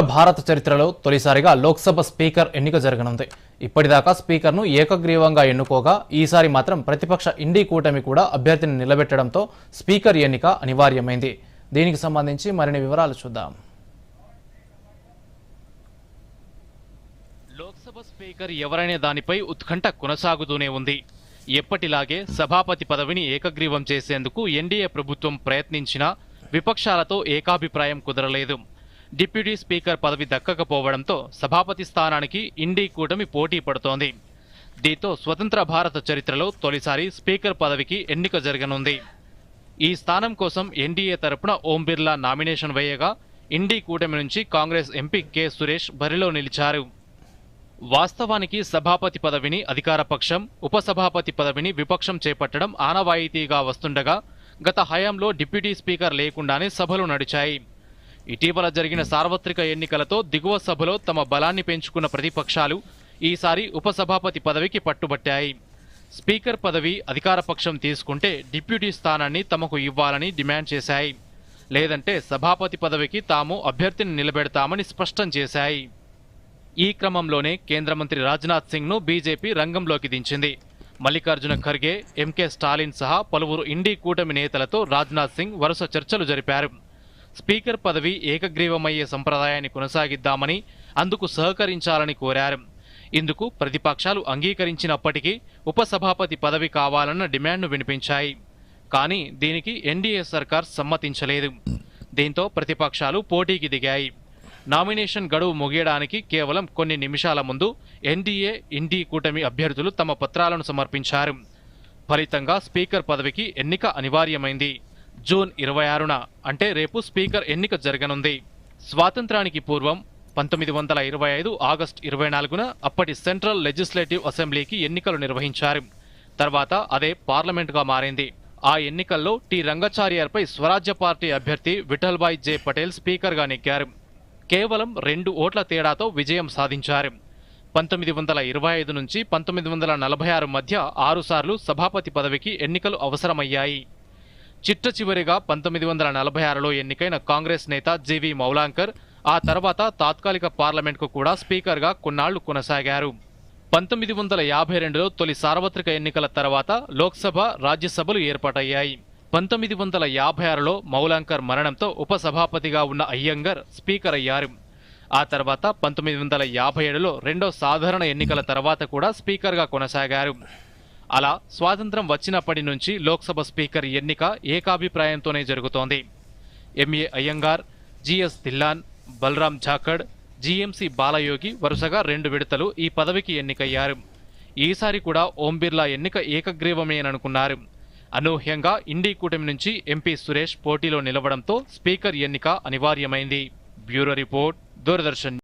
భారత చరిత్రలో తొలిసారిగా లోక్సభ స్పీకర్ ఎన్నిక జరగనుంది. ఇప్పటిదాకా స్పీకర్ను ఏకగ్రీవంగా ఎన్నుకోగా ఈసారి మాత్రం ప్రతిపక్ష ఇండీ కూటమి కూడా అభ్యర్థిని నిలబెట్టడంతో స్పీకర్ ఎన్నిక అనివార్యమైంది. దీనికి సంబంధించి మరిన్ని వివరాలు చూద్దాం. లోక్సభ స్పీకర్ ఎవరనే దానిపై ఉత్కంఠ కొనసాగుతూనే ఉంది. ఎప్పటిలాగే సభాపతి పదవిని ఏకగ్రీవం చేసేందుకు ఎన్డీఏ ప్రభుత్వం ప్రయత్నించినా విపక్షాలతో ఏకాభిప్రాయం కుదరలేదు. డిప్యూటీ స్పీకర్ పదవి దక్కకపోవడంతో సభాపతి స్థానానికి ఇండీ కూటమి పోటీ పడుతోంది. దీంతో స్వతంత్ర భారత చరిత్రలో తొలిసారి స్పీకర్ పదవికి ఎన్నిక జరగనుంది. ఈ స్థానం కోసం ఎన్డీఏ తరపున ఓం బిర్లా నామినేషన్ వేయగా ఇండీ కూటమి నుంచి కాంగ్రెస్ ఎంపీ కె సురేష్ బరిలో నిలిచారు. వాస్తవానికి సభాపతి పదవిని అధికారపక్షం ఉపసభాపతి పదవిని విపక్షం చేపట్టడం ఆనవాయితీగా వస్తుండగా గత హయాంలో డిప్యూటీ స్పీకర్ లేకుండానే సభలు నడిచాయి. ఇటీవల జరిగిన సార్వత్రిక ఎన్నికలతో దిగువ సభలో తమ బలాన్ని పెంచుకున్న ప్రతిపక్షాలు ఈసారి ఉపసభాపతి పదవికి పట్టుబట్టాయి. స్పీకర్ పదవి అధికార పక్షం తీసుకుంటే డిప్యూటీ స్థానాన్ని తమకు ఇవ్వాలని డిమాండ్ చేశాయి. లేదంటే సభాపతి పదవికి తాము అభ్యర్థిని నిలబెడతామని స్పష్టం చేశాయి. ఈ క్రమంలోనే కేంద్ర మంత్రి రాజ్నాథ్ సింగ్ను బీజేపీ రంగంలోకి దించింది. మల్లికార్జున ఖర్గే ఎంకే స్టాలిన్ సహా పలువురు ఇండీ కూటమి నేతలతో రాజ్నాథ్ సింగ్ వరుస చర్చలు జరిపారు. స్పీకర్ పదవి ఏకగ్రీవమయ్యే సంప్రదాయాన్ని కొనసాగిద్దామని అందుకు సహకరించాలని కోరారు. ఇందుకు ప్రతిపక్షాలు అంగీకరించినప్పటికీ ఉపసభాపతి పదవి కావాలన్న డిమాండ్ను వినిపించాయి. కానీ దీనికి ఎన్డీఏ సర్కార్ సమ్మతించలేదు. దీంతో ప్రతిపక్షాలు పోటీకి దిగాయి. నామినేషన్ గడువు ముగియడానికి కేవలం కొన్ని నిమిషాల ముందు ఎన్డీఏ ఇండి కూటమి అభ్యర్థులు తమ పత్రాలను సమర్పించారు. ఫలితంగా స్పీకర్ పదవికి ఎన్నిక అనివార్యమైంది. జూన్ ఇరవై ఆరున అంటే రేపు స్పీకర్ ఎన్నిక జరగనుంది. స్వాతంత్రానికి పూర్వం పంతొమ్మిది వందల ఇరవై ఐదు ఆగస్టు ఇరవై నాలుగున అప్పటి సెంట్రల్ లెజిస్లేటివ్ అసెంబ్లీకి ఎన్నికలు నిర్వహించారు. తర్వాత అదే పార్లమెంటుగా మారింది. ఆ ఎన్నికల్లో టి. రంగచార్యపై స్వరాజ్య పార్టీ అభ్యర్థి విఠల్భాయ్ జే. పటేల్ స్పీకర్గా నెగ్గారు. కేవలం రెండు ఓట్ల తేడాతో విజయం సాధించారు. పంతొమ్మిది వందల ఇరవై ఐదు నుంచి పంతొమ్మిది వందల నలభై ఆరు మధ్య ఆరుసార్లు సభాపతి పదవికి ఎన్నికలు అవసరమయ్యాయి. చిట్ట చివరిగా పంతొమ్మిది వందల నలభై ఆరులో ఎన్నికైన కాంగ్రెస్ నేత జీవి మౌలాంకర్ ఆ తర్వాత తాత్కాలిక పార్లమెంట్కు కూడా స్పీకర్గా కొన్నాళ్ళు కొనసాగారు. పంతొమ్మిది వందల యాభై రెండులో తొలి సార్వత్రిక ఎన్నికల తర్వాత లోక్సభ రాజ్యసభలు ఏర్పాటయ్యాయి. పంతొమ్మిది వందల యాభై ఆరులో మౌలాంకర్ మరణంతో ఉపసభాపతిగా ఉన్న అయ్యంగర్ స్పీకర్ అయ్యారు. ఆ తర్వాత పంతొమ్మిది వందల యాభై ఏడులో రెండో సాధారణ ఎన్నికల తర్వాత కూడా స్పీకర్గా కొనసాగారు. అలా స్వాతంత్రం వచ్చినప్పటి నుంచి లోక్సభ స్పీకర్ ఎన్నిక ఏకాభిప్రాయంతోనే జరుగుతోంది. M A Ayyangar G S Dhillon Balram Jakhar G M C Balayogi వరుసగా రెండు విడతలు ఈ పదవికి ఎన్నికయ్యారు. ఈసారి కూడా ఓం బిర్లా ఎన్నిక ఏకగ్రీవమేననుకున్నారు. అనూహ్యంగా ఇండీ కూటమి నుంచి ఎంపీ సురేష్ పోటీలో నిలవడంతో స్పీకర్ ఎన్నిక అనివార్యమైంది. Bureau report Doordarshan.